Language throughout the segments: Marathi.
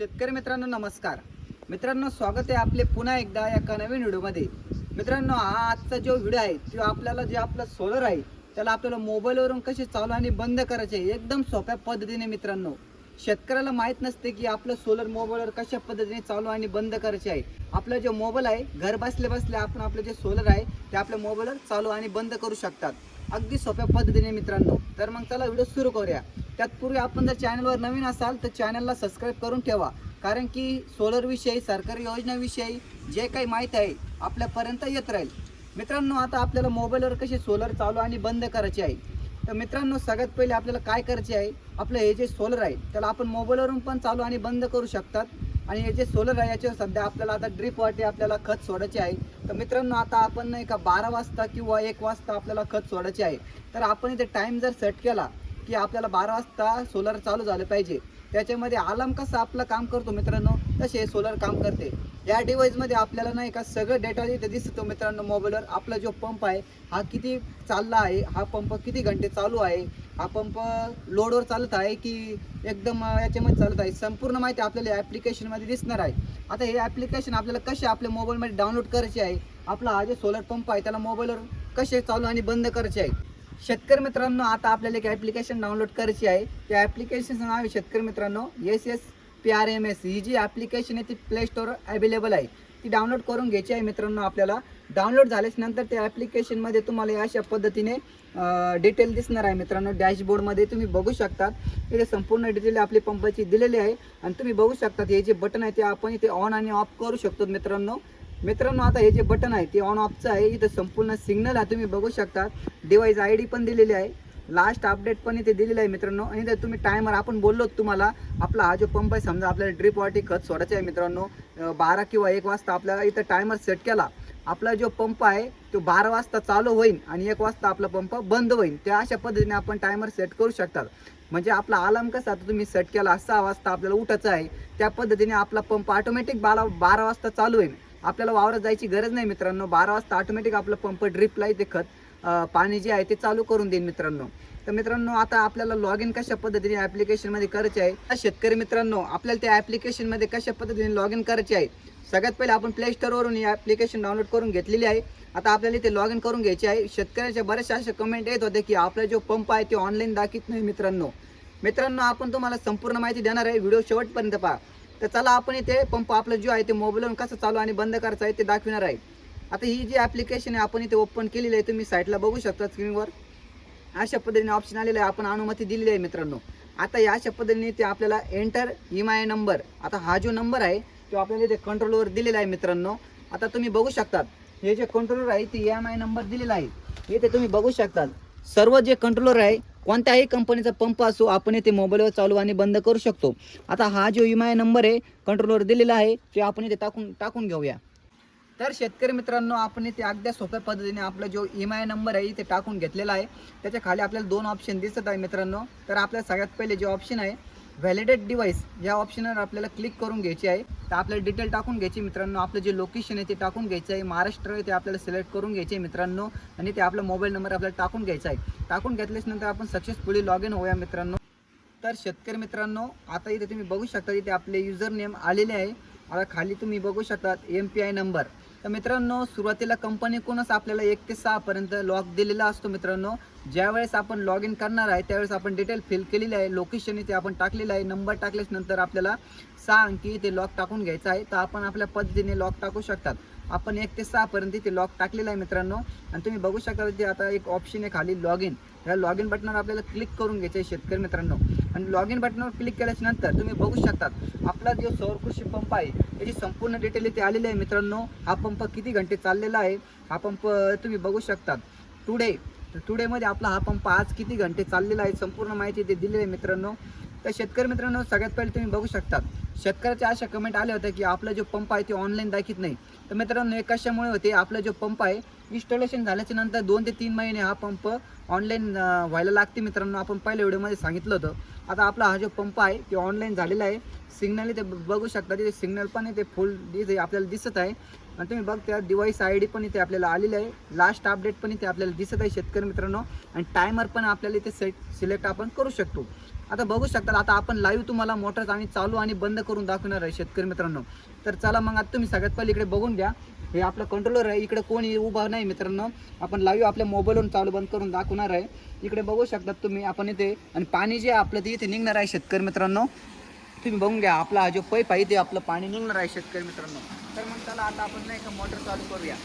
शेतकरी मित्रांनो नमस्कार. मित्रांनो स्वागत आहे आपले पुन्हा एकदा एका नवीन व्हिडिओमध्ये. मित्रांनो हा आजचा जो व्हिडिओ आहे तो आपल्याला जे आपलं सोलर आहे त्याला आपल्याला मोबाईलवरून कसे चालू आणि बंद करायचे आहे एकदम सोप्या पद्धतीने मित्रांनो. शेतकऱ्याला माहीत नसते की आपलं सोलर मोबाईलवर कशा पद्धतीने चालू आणि बंद करायचे आहे. आपला जो मोबाईल आहे घर बसल्या बसल्या आपण आपलं जे सोलर आहे ते आपल्या मोबाईलवर चालू आणि बंद करू शकतात. अगदी सोप्या पद्धतीने मित्रांनो. तर मग चला व्हिडिओ सुरू करूया. त्यातपूर्वी आपण जर चॅनलवर नवीन असाल तर चॅनलला सबस्क्राईब करून ठेवा. कारण की सोलरविषयी सरकारी योजनाविषयी जे काही माहीत आहे आपल्यापर्यंत येत राहील. मित्रांनो आता आपल्याला मोबाईलवर कसे सोलर चालू आणि बंद करायचे आहे? तर मित्रांनो सगळ्यात पहिले आपल्याला काय करायचे आहे? आपलं हे जे सोलर आहे त्याला आपण मोबाईलवरून पण चालू आणि बंद करू शकतात. आणि हे जे सोलर आहे याच्यावर सध्या आपल्याला आता ड्रीप वाटे आपल्याला खत सोडायचे आहे. तर मित्रांनो आता आपण नाही का बारा वाजता किंवा एक वाजता आपल्याला खत सोडायचे आहे. तर आपण इथे टाईम जर सेट केला की आपल्याला बारा वाजता सोलर चालू झालं पाहिजे. त्याच्यामध्ये आलाम कसं आपलं काम करतो मित्रांनो? तसे सोलर काम करते. या डिव्हाइसमध्ये आपल्याला नाही का सगळं डेटा इथे दिसतो मित्रांनो मोबाईलवर आपला जो पंप आहे हा किती चालला आहे हा पंप किती घंटे चालू आहे हा पंप लोडवर चालत आहे की एकदम याच्यामध्ये चालत आहे संपूर्ण माहिती आपल्याला ॲप्लिकेशनमध्ये दिसणार आहे. आता हे ॲप्लिकेशन आपल्याला कसे आपल्या मोबाईलमध्ये डाउनलोड करायचे आहे? आपला हा जो सोलर पंप आहे त्याला मोबाईलवर कसे चालू आणि बंद करायचे आहे? शेतकरी मित्रांनो आता आपल्याला एक ॲप्लिकेशन डाउनलोड करायची आहे. त्या ॲप्लिकेशनचं नाव आहे शेतकरी मित्रांनो S S P R M S ही जी ॲप्लिकेशन आहे ती प्ले स्टोर अवेलेबल आहे. ती डाउनलोड करून घ्यायची आहे मित्रांनो आपल्याला. डाउनलोड झाल्याच नंतर त्या ॲप्लिकेशनमध्ये तुम्हाला अशा पद्धतीने डिटेल दिसणार आहे मित्रांनो. डॅशबोर्डमध्ये तुम्ही बघू शकतात. इथे संपूर्ण डिटेल आपली पंपाची दिलेली आहे. आणि तुम्ही बघू शकतात हे जे बटन आहे ते आपण इथे ऑन आणि ऑफ करू शकतो मित्रांनो. मित्रांनो आता हे जे बटन आहे ते ऑन ऑफचं आहे. इथं संपूर्ण सिग्नल आहे तुम्ही बघू शकता. डिवाईस आय डी पण दिलेली आहे. लास्ट अपडेट पण इथे दिलेलं आहे मित्रांनो. आणि जर तुम्ही टायमर आपण बोललो तुम्हाला आपला हा जो पंप आहे समजा आपल्याला ड्रीप वाटी खत सोडायचं आहे मित्रांनो बारा किंवा एक वाजता आपल्याला इथं टायमर सेट केला. आपला जो पंप आहे तो बारा वाजता चालू होईल आणि एक वाजता आपला पंप बंद होईल त्या अशा पद्धतीने आपण टायमर सेट करू शकतात. म्हणजे आपला अलार्म कसा आता तुम्ही सेट केला सहा वाजता आपल्याला उठायचं आहे त्या पद्धतीने आपला पंप ऑटोमॅटिक बारा बारा वाजता चालू होईल आपल्याला वावरात जायची गरज नाही मित्रांनो. बारा वाजता ऑटोमॅटिक आपलं पंप ड्रिपला ते खत. पाणी जे आहे ते चालू करून देईन मित्रांनो. तर मित्रांनो आता आपल्याला लॉग इन कशा पद्धतीने ॲप्लिकेशनमध्ये करायचे आहे? शेतकरी मित्रांनो आपल्याला त्या ॲप्लिकेशनमध्ये कशा पद्धतीने लॉग इन करायचे आहे? सगळ्यात पहिले आपण प्ले स्टोरवरून ही ॲप्लिकेशन डाउनलोड करून घेतलेली आहे. आता आपल्याला इथे लॉग इन करून घ्यायचे आहे. शेतकऱ्याच्या बऱ्याचशा अशा कमेंट येत होते की आपला जो पंप आहे ते ऑनलाईन दाखवत नाही मित्रांनो. मित्रांनो आपण तुम्हाला संपूर्ण माहिती देणार आहे. व्हिडिओ शेवटपर्यंत पहा. तर चला आपण इथे पंप आपलं जो आहे ते मोबाईलवरून कसं चालू आणि बंद करायचं आहे ते दाखविणार आहे. आता ही जी ॲप्लिकेशन आहे आपण इथे ओपन केलेली आहे तुम्ही साईटला बघू शकता स्क्रीनवर अशा पद्धतीने ऑप्शन आलेलं आहे आपण अनुमती दिलेली आहे मित्रांनो. आता या अशा पद्धतीने ते आपल्याला एंटर एम आय नंबर आता हा जो नंबर आहे तो आपल्याला इथे कंट्रोलवर दिलेला आहे मित्रांनो. आता तुम्ही बघू शकतात हे जे कंट्रोलर आहे ते एम आय नंबर दिलेला आहे. हे ते तुम्ही बघू शकतात सर्व जे कंट्रोलर आहे कोणत्याही कंपनीचा पंप असो आपण इथे मोबाईलवर चालू आणि बंद करू शकतो. आता हा जो एम आय नंबर आहे कंट्रोलवर दिलेला आहे ते आपण इथे टाकून टाकून घेऊया. तर शेतकरी मित्रांनो आपण इथे अगदी सोप्या पद्धतीने आपला जो एम आय नंबर आहे इथे टाकून घेतलेला आहे. त्याच्याखाली आपल्याला दोन ऑप्शन दिसत आहे मित्रांनो. तर आपल्या सगळ्यात पहिले जे ऑप्शन आहे व्हॅलिडेट डिव्हाइस या ऑप्शनवर आपल्याला क्लिक करून घ्यायची आहे. तर आपल्याला डिटेल टाकून घ्यायची मित्रांनो. आपलं जे लोकेशन आहे ते टाकून घ्यायचं आहे. महाराष्ट्र आहे ते आपल्याला सिलेक्ट करून घ्यायचे आहे मित्रांनो. आणि ते आपला मोबाईल नंबर आपल्याला टाकून घ्यायचा आहे. टाकून घेतल्याच नंतर आपण सक्सेसफुली लॉग इन होऊया मित्रांनो. तर शेतकरी मित्रांनो आता इथे तुम्ही बघू शकता इथे आपले युजर नेम आलेले आहे. आता खाली तुम्ही बघू शकतात एम पी आय नंबर तर मित्रांनो सुरुवातीला कंपनीकडूनच आपल्याला एक ते सहापर्यंत लॉक दिलेला असतो मित्रांनो. ज्यावेळेस आपण लॉग इन करणार आहे त्यावेळेस आपण डिटेल फिल केलेली आहे. लोकेशन इथे आपण टाकलेलं आहे. नंबर टाकल्यानंतर आपल्याला सहा अंकी इथे लॉक टाकून घ्यायचा आहे. तर आपण आपल्या पद्धतीने लॉक टाकू शकतात. आपण एक ते सहापर्यंत इथे लॉक टाकलेला आहे मित्रांनो. आणि तुम्ही बघू शकता इथे आता एक ऑप्शन आहे खाली लॉग इन ह्या लॉग इन बटनावर आपल्याला क्लिक करून घ्यायचं आहे शेतकरी मित्रांनो. आणि लॉग इन बटनावर क्लिक केल्याच्यानंतर तुम्ही बघू शकतात आपला जो सौर कृषी पंप आहे त्याची संपूर्ण डिटेल इथे आलेली आहे मित्रांनो. हा पंप किती घंटे चाललेला आहे? हा पंप तुम्ही बघू शकतात. टुडे तर टुडेमध्ये आपला हा पंप आज किती घंटे चाललेला आहे? संपूर्ण माहिती ते दिलेली आहे मित्रांनो. तर शेतकरी मित्रांनो सगळ्यात पहिले तुम्ही बघू शकतात. शेतकऱ्याच्या अशा कमेंट आल्या होत्या की आपला जो पंप आहे ते ऑनलाईन दाखवत नाही. तर मित्रांनो हे कशामुळे होते? आपला जो पंप आहे इन्स्टॉलेशन झाल्याच्यानंतर दोन ते तीन महिने हा पंप ऑनलाईन व्हायला लागते मित्रांनो. आपण पहिल्या व्हिडिओमध्ये सांगितलं होतं. आता आपला हा जो पंप आहे ते ऑनलाईन झालेला आहे. सिग्नल इथे ब- बघू शकता तिथे सिग्नल पण इथे फुल इथे आपल्याला दिसत आहे. आणि तुम्ही बघता डिवाईस आय डी पण इथे आपल्याला आलेली आहे. लास्ट अपडेट पण इथे आपल्याला दिसत आहे शेतकरी मित्रांनो. आणि टायमर पण आपल्याला इथे सेट सिलेक्ट आपण करू शकतो. आता बघू शकता आता आपण लाईव्ह तुम्हाला मोटर आणि चालू आणि बंद करून दाखवणार आहे शेतकरी मित्रांनो. तर चला मग आता तुम्ही सगळ्यात पहिले इकडे बघून घ्या. हे आपलं कंट्रोलर आहे इकडे कोणी उभा नाही मित्रांनो. आपण लाईव्ह आपल्या मोबाईलवरून चालू बंद करून दाखवणार आहे. इकडे बघू शकतात तुम्ही आपण इथे आणि पाणी जे आहे आपलं ते इथे निघणार आहे शेतकरी मित्रांनो. तुम्ही बघून घ्या आपला हा जो पैप आहे ते आपलं पाणी निघणार आहे शेतकरी मित्रांनो. तर मग चला आता आपण नाही का मोटर चालू करूया.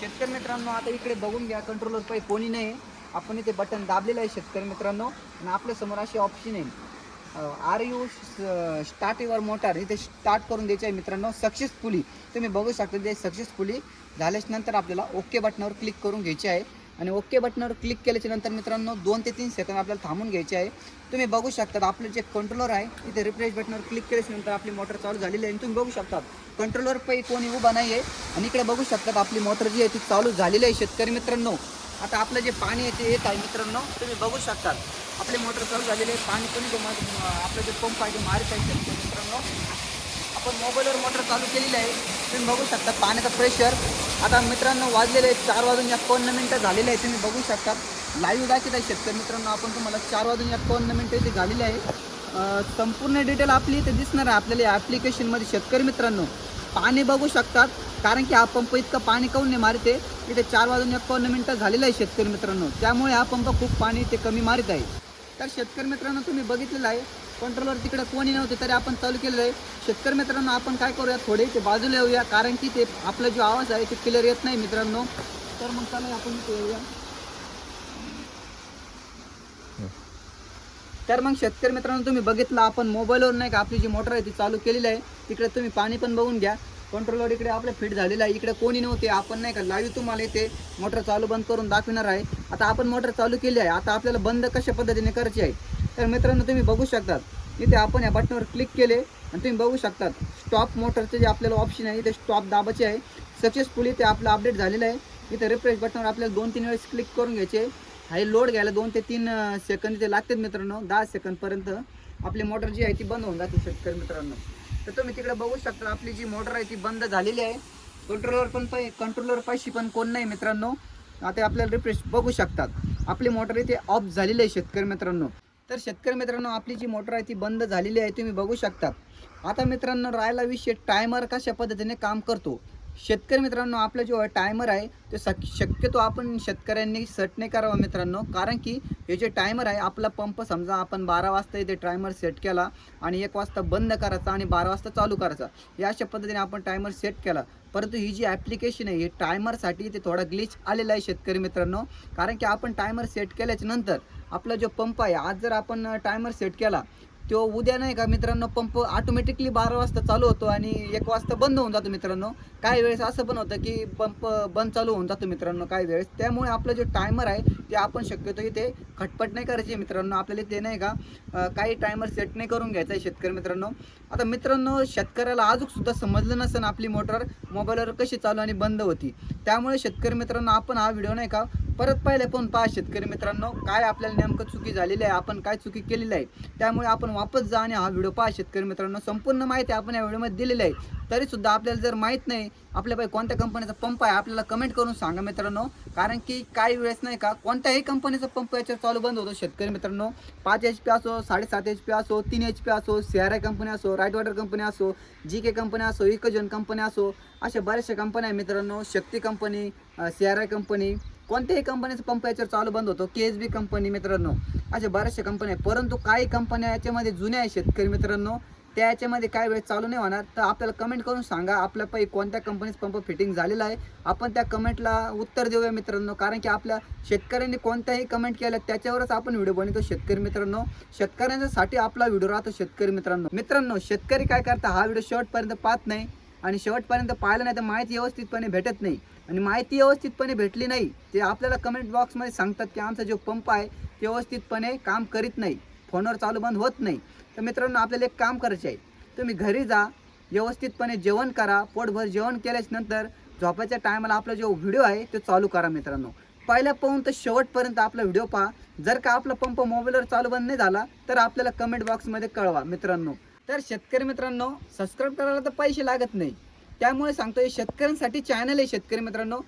शेतकरी मित्रांनो आता इकडे बघून घ्या कंट्रोलर पाईप कोणी नाही. आपण इथे बटन दाबलेलं आहे शेतकरी मित्रांनो. आणि आपल्यासमोर अशी ऑप्शन आहे. Are you start your motor इथे स्टार्ट करून द्यायचे आहे मित्रांनो. सक्सेसफुली तुम्ही बघू शकता ते सक्सेसफुली झाल्याच्यानंतर नंतर आपल्याला ओके बटनावर क्लिक करून घ्यायचे आहे. आणि ओके बटनावर क्लिक केल्याच्यानंतर मित्रांनो दोन ते तीन सेकंद आपल्याला थांबून घ्यायचे आहे. तुम्ही बघू शकतात आपलं जे कंट्रोलर आहे इथे रिफ्रेश बटनावर क्लिक केल्याच्यानंतर आपली मोटर चालू झालेली आहे. आणि तुम्ही बघू शकतात कंट्रोलर पै कोणी उभा नाही आहे आणि इकडे बघू शकतात आपली मोटर जी आहे ती चालू झालेली आहे शेतकरी मित्रांनो. आता आपलं जे पाणी आहे ते येत आहे मित्रांनो तुम्ही बघू शकतात आपले मोटर चालू झालेले आहे पाणी कमी तो आपलं जे पंप आहे ते मारत आहे मित्रांनो. आपण मोबाईलवर मोटर चालू केलेली आहे. तुम्ही बघू शकता पाण्याचं प्रेशर आता मित्रांनो वाजलेले आहे चार वाजून एकावन्न मिनटं झालेले आहे तुम्ही बघू शकता. लाईव्ह दाखवत आहे शेतकरी मित्रांनो. आपण तुम्हाला चार वाजून एकावन्न मिनटं इथे झालेली आहे. संपूर्ण डिटेल आपली इथे दिसणार आहे. आपल्याला या ॲप्लिकेशनमध्ये शेतकरी मित्रांनो पाणी बघू शकतात. कारण की हा पंप इतकं पाणी काऊन नाही मारते? इथे चार वाजून एकावन्न मिनटं झालेलं आहे शेतकरी मित्रांनो. त्यामुळे हा पंप खूप पाणी ते कमी मारित आहे. तर शेतकरी मित्रांनो तुम्ही बघितलेलं आहे कंट्रोलवर तिकडे कोणी नव्हते तरी आपण चालू केलेलं आहे. शेतकरी मित्रांनो आपण काय करूया थोडे ते बाजूला येऊया कारण की ते आपला जो आवाज आहे ते क्लिअर येत नाही मित्रांनो. तर मग चला आपण इथे येऊया. तर मग शेतकरी मित्रांनो तुम्ही बघितलं आपण मोबाईलवर नाही का आपली जी मोटर आहे ती चालू केलेली आहे. तिकडे तुम्ही पाणी पण बघून घ्या. कंट्रोलवर इकडे आपलं फिट झालेलं आहे. इकडे कोणी नव्हते. आपण नाही का लाईव्ह तुम्हाला इथे मोटर चालू बंद करून दाखवणार आहे. आता आपण मोटर चालू केली आहे. आता आपल्याला बंद कशा पद्धतीने करायची आहे? तर मित्रांनो तुम्ही बघू शकतात. इथे आपण या बटनवर क्लिक केले आणि तुम्ही बघू शकतात. स्टॉप मोटरचे जे आपल्याला ऑप्शन आहे इथे स्टॉप दाबाचे आहे. सक्सेसफुली ते आपलं अपडेट झालेलं आहे. इथे रिफ्रेश बटनवर आपल्याला दोन तीन वेळेस क्लिक करून घ्यायचे. हाय लोड घ्यायला दोन ते तीन सेकंद इथे लागतात मित्रांनो. दहा सेकंदपर्यंत आपली मोटर जी आहे ती बंद होऊन जाते शेतकरी मित्रांनो. तर तुम्ही तिकडे बघू शकता आपली जी मोटर आहे ती बंद झालेली आहे. कंट्रोलर पण पाहि कंट्रोलर पाहिजे पण कोण नाही मित्रांनो. आता आपल्याला रिफ्रेश बघू शकतात. आपली मोटर इथे ऑफ झालेली आहे शेतकरी मित्रांनो. तर शेतकरी मित्रांनो आपली जी मोटर आहे ती बंद झालेली आहे तुम्ही बघू शकता. आता मित्रांनो राहायला विषय टायमर कशा पद्धतीने काम करतो? शेतकरी मित्रांनो आपला जो टायमर आहे ते शक शक्यतो आपण शेतकऱ्यांनी सेट नाही करावं मित्रांनो. कारण की हे जे टायमर आहे आपला पंप समजा आपण बारा वाजता इथे टायमर सेट केला आणि एक वाजता बंद करायचा आणि बारा वाजता चालू करायचा. या अशा पद्धतीने आपण टायमर सेट केला. परंतु ही जी ॲप्लिकेशन आहे ही टायमरसाठी ते थोडा ग्लिच आलेला आहे शेतकरी मित्रांनो. कारण की आपण टायमर सेट केल्याच्यानंतर आपला जो पंप आहे आज जर आपण टायमर सेट केला तो उद्या नाही का मित्रांनो पंप ऑटोमॅटिकली बारा वाजता चालू होतो आणि एक वाजता बंद होऊन जातो मित्रांनो. काही वेळेस असं पण होतं की पंप बंद चालू होऊन जातो मित्रांनो काही वेळेस. त्यामुळे आपलं जे टायमर आहे ते आपण शक्यतो इथे खटपट नाही करायचे मित्रांनो. आपल्याला ते नाही का काही टायमर सेट नाही करून घ्यायचा आहे शेतकरी मित्रांनो. आता मित्रांनो शेतकऱ्याला अजून सुद्धा समजलं नसेल आपली मोटर मोबाईलवर कशी चालू आणि बंद होती. त्यामुळे शेतकरी मित्रांनो आपण हा व्हिडिओ नाही का परत पहिले पण पहा शेतकरी मित्रांनो काय आपल्याला नेमकं चुकी झालेली आहे आपण काय चुकी केलेली आहे त्यामुळे आपण वापस जा आणि हा व्हिडिओ पहा शेतकरी मित्रांनो. संपूर्ण माहिती आपण या व्हिडिओमध्ये दिलेली आहे. तरीसुद्धा आपल्याला जर माहीत नाही आपल्यापाई कोणत्या कंपनीचा पंप आहे आपल्याला कमेंट करून सांगा मित्रांनो. कारण की काही वेळेस नाही का कोणत्याही कंपनीचा पंप याच्यावर चालू बंद होतो शेतकरी मित्रांनो. पाच एच पी असो साडेसात एच पी असो तीन एच पी असो सी आर आय कंपनी असो राईट वॉटर कंपनी असो जी के कंपनी असो इकोजन कंपनी असो अशा बऱ्याचशा कंपन्या आहे मित्रांनो. Shakti company C R I company कोणत्याही कंपनीचं पंप याच्यावर चालू बंद होतो. के एस बी कंपनी मित्रांनो. अशा बऱ्याचशा कंपन्या आहेत. परंतु काही कंपन्या याच्यामध्ये जुन्या आहेत शेतकरी मित्रांनो. त्या याच्यामध्ये काय वेळ चालू नाही होणार. तर आपल्याला कमेंट करून सांगा. आपल्यापैकी कोणत्या कंपनीचं पंप फिटिंग झालेला आहे? आपण त्या कमेंटला उत्तर देऊया मित्रांनो. कारण की आपल्या शेतकऱ्यांनी कोणत्याही कमेंट केल्या त्याच्यावरच आपण व्हिडिओ बनवतो शेतकरी मित्रांनो. शेतकऱ्यांच्यासाठी आपला व्हिडिओ राहतो शेतकरी मित्रांनो. मित्रांनो शेतकरी काय करता? हा व्हिडिओ शेवटपर्यंत पाहत नाही. आणि शेवटपर्यंत पाहिलं नाही तर माहिती व्यवस्थितपणे भेटत नाही. आणि माहिती व्यवस्थितपणे भेटली नाही ते आपल्याला कमेंट बॉक्समध्ये सांगतात की आमचा जो पंप आहे ते व्यवस्थितपणे काम करीत नाही. फोनवर चालू बंद होत नाही. तर मित्रांनो आपल्याला एक काम करायचे आहे. तुम्ही घरी जा व्यवस्थितपणे जेवण करा पोटभर जेवण केल्याच नंतर झोपायच्या टायमाला आपला जो व्हिडिओ आहे तो चालू करा मित्रांनो. पहिल्या पाहून तर शेवटपर्यंत आपला व्हिडिओ पहा. जर का आपला पंप मोबाईलवर चालू बंद नाही झाला तर आपल्याला कमेंट बॉक्समध्ये कळवा मित्रांनो. तर शेतकरी मित्रांनो सबस्क्राईब करायला तर पैसे लागत नाही. त्यामुळे सांगतो शेतकऱ्यांसाठी चॅनल आहे शेतकरी मित्रांनो.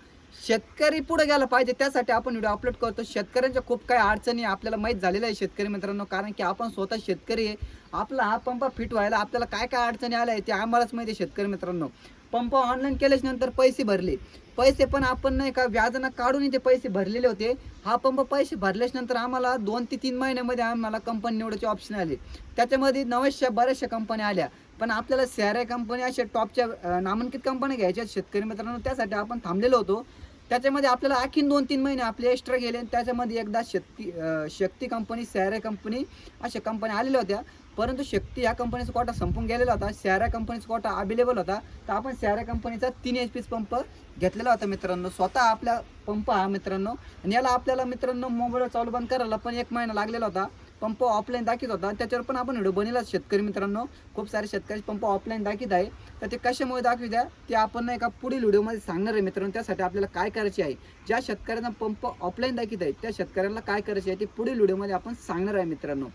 शेतकरी पुढे गेला पाहिजे त्यासाठी आपण व्हिडिओ अपलोड करतो. शेतकऱ्यांच्या खूप काही अडचणी आपल्याला माहीत झालेल्या आहे शेतकरी मित्रांनो कारण की आपण स्वतः शेतकरी आहे. आपला हा पंप फिट व्हायला आपल्याला काय काय अडचणी आल्या आहे ते आम्हालाच माहिती आहे शेतकरी मित्रांनो. पंप ऑनलाईन केल्याच नंतर पैसे भरले. पैसे पण आपण नाही का व्याजानं काढून ते पैसे भरलेले होते. हा पंप पैसे भरल्याच नंतर आम्हाला दोन ते तीन महिन्यामध्ये आम्हाला कंपनी निवडायचे ऑप्शन आले. त्याच्यामध्ये नव्याशा बऱ्याचशा कंपन्या आल्या. पण आपल्याला सॅरे कंपनी अशा टॉपच्या नामांकित कंपन्या घ्यायच्या शेतकरी मित्रांनो. त्यासाठी आपण थांबलेलो होतो. त्याच्यामध्ये आपल्याला आणखीन दोन तीन महिने आपले एक्स्ट्रा गेले आणि त्याच्यामध्ये एकदा शक्ती शक्ती कंपनी सॅरा कंपनी अशा कंपन्या आलेल्या होत्या. परंतु शक्ती या कंपनीचा कोटा संपून गेलेला होता. सॅरा कंपनीचा कोटा अवेलेबल होता. तर आपण सॅरा कंपनीचा तीन एच पीच पंप घेतलेला होता मित्रांनो. स्वतः आपला पंप हा मित्रांनो. आणि याला आपल्याला मित्रांनो मोबाईल चालू बंद करायला पण एक महिना लागलेला होता. पंप ऑफलाईन दाखवत होता. त्याच्यावर पण आपण व्हिडिओ बनवला शेतकरी मित्रांनो. खूप सारे शेतकरी पंप ऑफलाईन दाखवत आहे. तर ते कशामुळे दाखवी द्या ते आपण नाही का पुढील व्हिडिओमध्ये सांगणार आहे मित्रांनो. त्यासाठी आपल्याला काय करायचे आहे? ज्या शेतकऱ्यांना पंप ऑफलाईन दाखीत आहे त्या शेतकऱ्यांना काय करायचे आहे ते पुढील व्हिडिओमध्ये आपण सांगणार आहे मित्रांनो.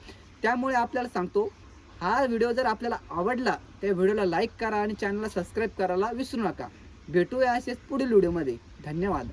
त्यामुळे आपल्याला सांगतो हा व्हिडिओ जर आपल्याला आवडला त्या व्हिडिओला लाईक करा आणि चॅनलला सबस्क्राईब करायला विसरू नका. भेटूया असेच पुढील व्हिडिओमध्ये धन्यवाद.